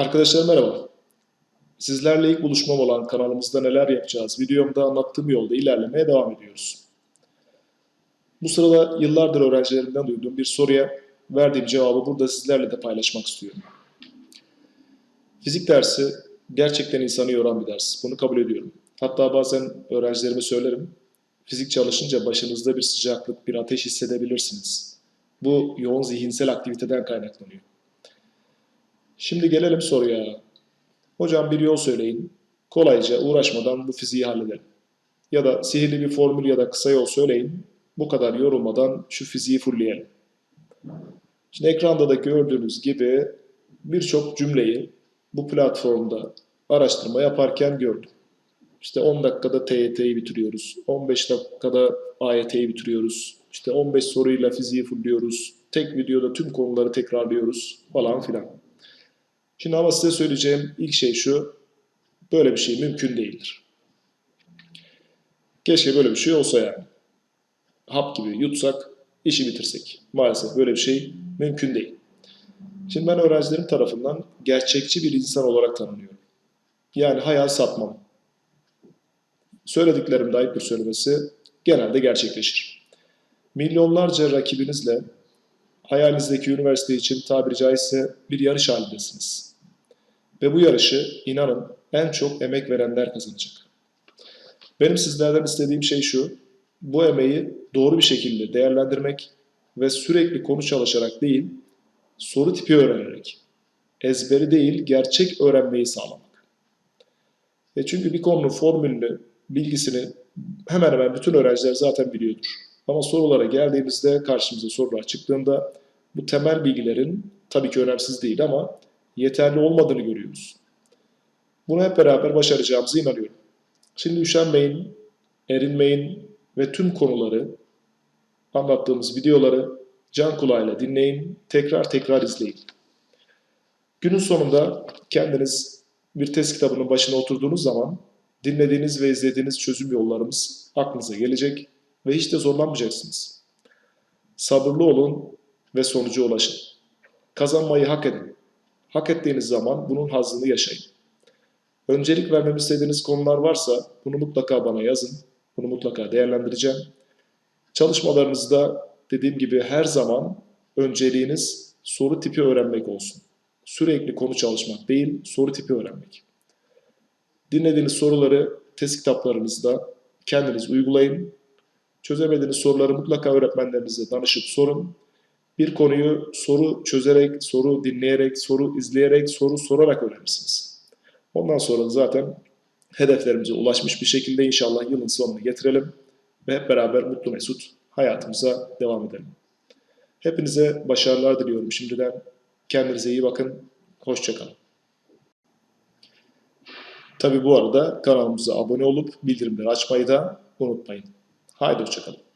Arkadaşlar merhaba. Sizlerle ilk buluşmam olan kanalımızda neler yapacağız videomda anlattığım yolda ilerlemeye devam ediyoruz. Bu sırada yıllardır öğrencilerimden duyduğum bir soruya verdiğim cevabı burada sizlerle de paylaşmak istiyorum. Fizik dersi gerçekten insanı yoran bir ders. Bunu kabul ediyorum. Hatta bazen öğrencilerime söylerim. Fizik çalışınca başınızda bir sıcaklık, bir ateş hissedebilirsiniz. Bu yoğun zihinsel aktiviteden kaynaklanıyor. Şimdi gelelim soruya. Hocam bir yol söyleyin. Kolayca uğraşmadan bu fiziği halledelim. Ya da sihirli bir formül ya da kısa yol söyleyin. Bu kadar yorulmadan şu fiziği fullleyelim. Şimdi ekranda da gördüğünüz gibi birçok cümleyi bu platformda araştırma yaparken gördüm. İşte 10 dakikada TYT'yi bitiriyoruz. 15 dakikada AYT'yi bitiriyoruz. İşte 15 soruyla fiziği fullliyoruz. Tek videoda tüm konuları tekrarlıyoruz falan filan. Şimdi ama size söyleyeceğim ilk şey şu. Böyle bir şey mümkün değildir. Keşke böyle bir şey olsa yani. Hap gibi yutsak, işi bitirsek. Maalesef böyle bir şey mümkün değil. Şimdi ben öğrencilerim tarafından gerçekçi bir insan olarak tanınıyorum. Yani hayal satmam. Söylediklerim de ayıptır söylemesi genelde gerçekleşir. Milyonlarca rakibinizle hayalinizdeki üniversite için tabiri caizse bir yarış halindesiniz. Ve bu yarışı inanın en çok emek verenler kazanacak. Benim sizlerden istediğim şey şu, bu emeği doğru bir şekilde değerlendirmek ve sürekli konu çalışarak değil, soru tipi öğrenerek, ezberi değil gerçek öğrenmeyi sağlamak. E çünkü bir konunun formülünü, bilgisini hemen hemen bütün öğrenciler zaten biliyordur. Ama sorulara geldiğimizde karşımıza sorular çıktığında bu temel bilgilerin tabii ki önemsiz değil ama yeterli olmadığını görüyoruz. Bunu hep beraber başaracağımıza inanıyorum. Şimdi üşenmeyin, erinmeyin ve tüm konuları, anlattığımız videoları can kulağıyla dinleyin, tekrar tekrar izleyin. Günün sonunda kendiniz bir test kitabının başına oturduğunuz zaman dinlediğiniz ve izlediğiniz çözüm yollarımız aklınıza gelecek ve hiç de zorlanmayacaksınız. Sabırlı olun ve sonuca ulaşın. Kazanmayı hak edin. Hak ettiğiniz zaman bunun hazzını yaşayın. Öncelik vermemi istediğiniz konular varsa bunu mutlaka bana yazın. Bunu mutlaka değerlendireceğim. Çalışmalarınızda dediğim gibi her zaman önceliğiniz soru tipi öğrenmek olsun. Sürekli konu çalışmak değil, soru tipi öğrenmek. Dinlediğiniz soruları test kitaplarınızda kendiniz uygulayın. Çözemediğiniz soruları mutlaka öğretmenlerinize danışıp sorun. Bir konuyu soru çözerek, soru dinleyerek, soru izleyerek, soru sorarak öğrenirsiniz. Ondan sonra zaten hedeflerimize ulaşmış bir şekilde inşallah yılın sonunu getirelim ve hep beraber mutlu mesut hayatımıza devam edelim. Hepinize başarılar diliyorum şimdiden. Kendinize iyi bakın. Hoşçakalın. Tabi bu arada kanalımıza abone olup bildirimleri açmayı da unutmayın. Haydi hoşçakalın.